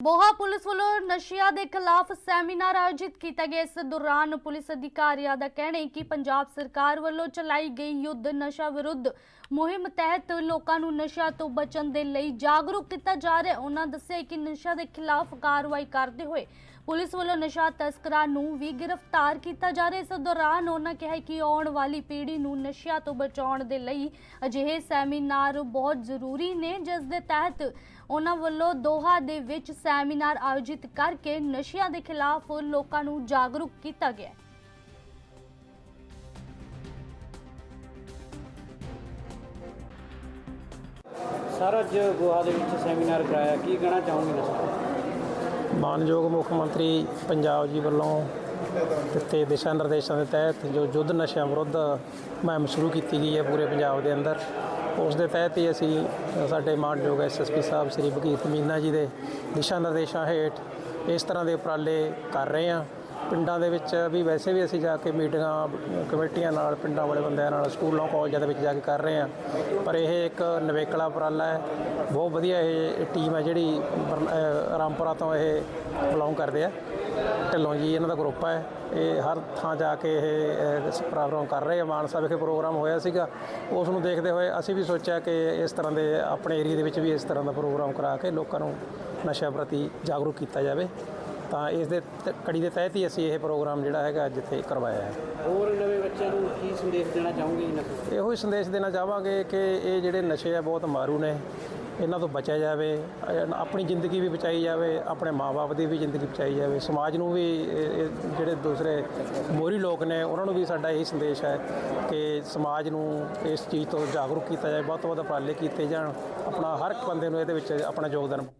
Boha police ਵੱਲੋਂ ਨਸ਼ਿਆਂ ਦੇ ਖਿਲਾਫ ਸੈਮੀਨਾਰ ਆਯੋਜਿਤ ਕੀਤਾ ਗਿਆ। ਇਸ ਦੌਰਾਨ ਪੁਲਿਸ ਅਧਿਕਾਰੀਆਂ ਦਾ ਕਹਿਣਾ ਹੈ ਕਿ ਪੰਜਾਬ ਸਰਕਾਰ ਵੱਲੋਂ ਚਲਾਈ ਗਈ ਯੁੱਧ ਨਸ਼ਾ ਵਿਰੁੱਧ ਮੁਹਿੰਮ ਤਹਿਤ ਲੋਕਾਂ ਨੂੰ ਨਸ਼ਾ ਤੋਂ ਬਚਣ ਦੇ ਲਈ ਜਾਗਰੂਕ ਕੀਤਾ ਜਾ ਰਿਹਾ ਹੈ। ਉਹਨਾਂ ਦੱਸਿਆ ਕਿ ਨਸ਼ਾ ਦੇ ਖਿਲਾਫ ਕਾਰਵਾਈ ਕਰਦੇ ਹੋਏ ਪੁਲਿਸ ਵੱਲੋਂ ਨਸ਼ਾ ਤਸਕਰਾਂ ਨੂੰ ਵੀ ਗ੍ਰਿਫਤਾਰ ਕੀਤਾ ਜਾ ਰਿਹਾ ਇਸ ਦੌਰਾਨ ਉਹਨਾਂ ਕਿਹਾ ਕਿ ਆਉਣ ਵਾਲੀ ਪੀੜ੍ਹੀ ਨੂੰ ਨਸ਼ਿਆਂ ਤੋਂ ਬਚਾਉਣ ਦੇ ਲਈ ਅਜਿਹੇ ਸੈਮੀਨਾਰ ਬਹੁਤ ਜ਼ਰੂਰੀ ਨੇ, ਜਿਸ ਦੇ ਤਹਿਤ ਉਹਨਾਂ ਵੱਲੋਂ ਦੋਹਾ ਦੇ ਵਿੱਚ ਸੈਮੀਨਾਰ ਆਯੋਜਿਤ ਕਰਕੇ ਨਸ਼ਿਆਂ ਦੇ ਖਿਲਾਫ ਲੋਕਾਂ ਨੂੰ ਜਾਗਰੂਕ ਕੀਤਾ ਗਿਆ। ਸਰ ਅੱਜ ਗੋਆ ਦੇ ਵਿੱਚ ਸੈਮੀਨਾਰ ਕਰਾਇਆ ਕੀ ਕਹਿਣਾ ਚਾਹੋਗੇ ਦੱਸੋ ਮਾਨਯੋਗ ਮੁੱਖ ਮੰਤਰੀ ਪੰਜਾਬ ਜੀ ਵੱਲੋਂ ਦਿੱਤੇ ਦਿਸ਼ਾ ਨਿਰਦੇਸ਼ਾਂ ਦੇ ਤਹਿਤ ਜੋ ਯੁੱਧ ਨਸ਼ਿਆਂ ਵਿਰੁੱਧ ਮੁਹਿੰਮ ਸ਼ੁਰੂ ਕੀਤੀ ਗਈ ਹੈ ਪੂਰੇ ਪੰਜਾਬ ਦੇ ਅੰਦਰ ਉਸ ਦੇ ਤਹਿਤ ਹੀ ਅਸੀਂ ਅ, ਸਾਡੇ ਮਾਨਯੋਗ ਐਸਐਸਪੀ ਸਾਹਿਬ ਸ੍ਰੀ ਬਗੀਤ ਮੀਨਾ ਜੀ ਦੇ ਦਿਸ਼ਾ ਨਿਰਦੇਸ਼ਾਂ ਹੇਠ ਇਸ ਤਰ੍ਹਾਂ ਦੇ ਉਪਰਾਲੇ ਕਰ ਰਹੇ ਹਾਂ। ਪਿੰਡਾਂ ਦੇ ਵਿੱਚ ਵੀ ਵੈਸੇ ਵੀ ਅਸੀਂ ਜਾ ਕੇ ਮੀਟਿੰਗਾਂ, ਕਮੇਟੀਆਂ ਨਾਲ, ਪਿੰਡਾਂ ਵਾਲੇ ਬੰਦਿਆਂ ਨਾਲ, ਸਕੂਲਾਂ, ਕਾਲਜਾਂ ਦੇ ਵਿੱਚ ਜਾ ਕੇ ਕਰ ਰਹੇ ਹਾਂ। ਪਰ ਇਹ ਇੱਕ ਨਵੇਕਲਾ ਉਪਰਾਲਾ ਹੈ। ਬਹੁਤ ਵਧੀਆ ਇਹ ਟੀਮ ਹੈ ਜਿਹੜੀ ਬਰਨ- ਰਾਮਪੁਰਾ ਤੋਂ ਇਹ ਬਿਲੋਂਗ ਕਰਦੇ ਆ। ਢਿੱਲੋਂ ਜੀ, ਇਹਨਾਂ ਦਾ ਗਰੁੱਪ ਹੈ। ਇਹ ਹਰ ਥਾਂ ਜਾ ਕੇ ਇਹ ਪ੍ਰੋਗਰਾਮ ਕਰ ਰਹੇ ਆ। ਮਾਨਸਾ ਵਿਖੇ ਪ੍ਰੋਗਰਾਮ ਹੋਇਆ ਸੀਗਾ। ਉਸ ਨੂੰ ਦੇਖਦੇ ਹੋਏ ਅਸੀਂ ਵੀ ਸੋਚਿਆ ਕਿ ਇਸ ਤਰ੍ਹਾਂ ਦੇ ਆਪਣੇ ਏਰੀਆ ਦੇ ਵਿੱਚ ਵੀ ਇਸ ਤਰ੍ਹਾਂ ਦਾ ਪ੍ਰੋਗਰਾਮ ਕਰਾ ਕੇ ਲੋਕਾਂ ਨੂੰ ਨਸ਼ਿਆਂ ਪ੍ਰਤੀ ਜਾਗਰੂਕ ਕੀਤਾ ਜਾਵੇ। ਤਾਂ ਇਸ ਦੇ ਤ- ਕੜੀ ਦੇ ਤਹਿਤ ਹੀ ਅਸੀਂ ਇਹ ਪ੍ਰੋਗਰਾਮ ਜਿਹੜਾ ਹੈਗਾ ਅੱਜ ਇੱਥੇ ਕਰਵਾਇਆ ਹੈ। ਹੋਰ ਨਵੇਂ ਬੱਚਿਆਂ ਨੂੰ ਕੀ ਸੰਦੇਸ਼ ਦੇਣਾ ਚਾਹੋਗੇ ਜੀ ਨਸ਼ੇ ਇਹੋ ਹੀ ਸੰਦੇਸ਼ ਦੇਣਾ ਚਾਹਾਂਗੇ ਕਿ ਇਹ ਜਿਹੜੇ ਨਸ਼ੇ ਆ ਬਹੁਤ ਮਾਰੂ ਨੇ ਇਹਨਾਂ ਤੋਂ ਬਚਿਆ ਜਾਵੇ ਅਹ ਆਪਣੀ ਜ਼ਿੰਦਗੀ ਵੀ ਬਚਾਈ ਜਾਵੇ ਆਪਣੇ ਮਾਪੇ ਦੀ ਵੀ ਜ਼ਿੰਦਗੀ ਬਚਾਈ ਜਾਵੇ ਸਮਾਜ ਨੂੰ ਵੀ ਇਹ- ਇਹ ਜਿਹੜੇ ਦੂਸਰੇ ਮੋਰੀ ਲੋਕ ਨੇ ਉਹਨਾਂ ਨੂੰ ਵੀ ਸਾਡਾ ਇਹੀ ਸੰਦੇਸ਼ ਹੈ ਕਿ ਸਮਾਜ ਨੂੰ ਇਸ ਚੀਜ਼ ਤੋਂ ਜਾਗਰੂਕ ਕੀਤਾ ਜਾਏ ਵੱਧ ਤੋਂ ਵੱਧ ਉਪਰਾਲੇ ਕੀਤੇ ਜਾਣ ਆਪਣਾ ਹਰ ਇੱਕ ਬੰਦੇ ਨੂੰ ਇਹਦੇ ਵਿੱਚ ਆਪਣਾ ਯੋਗਦਾਨ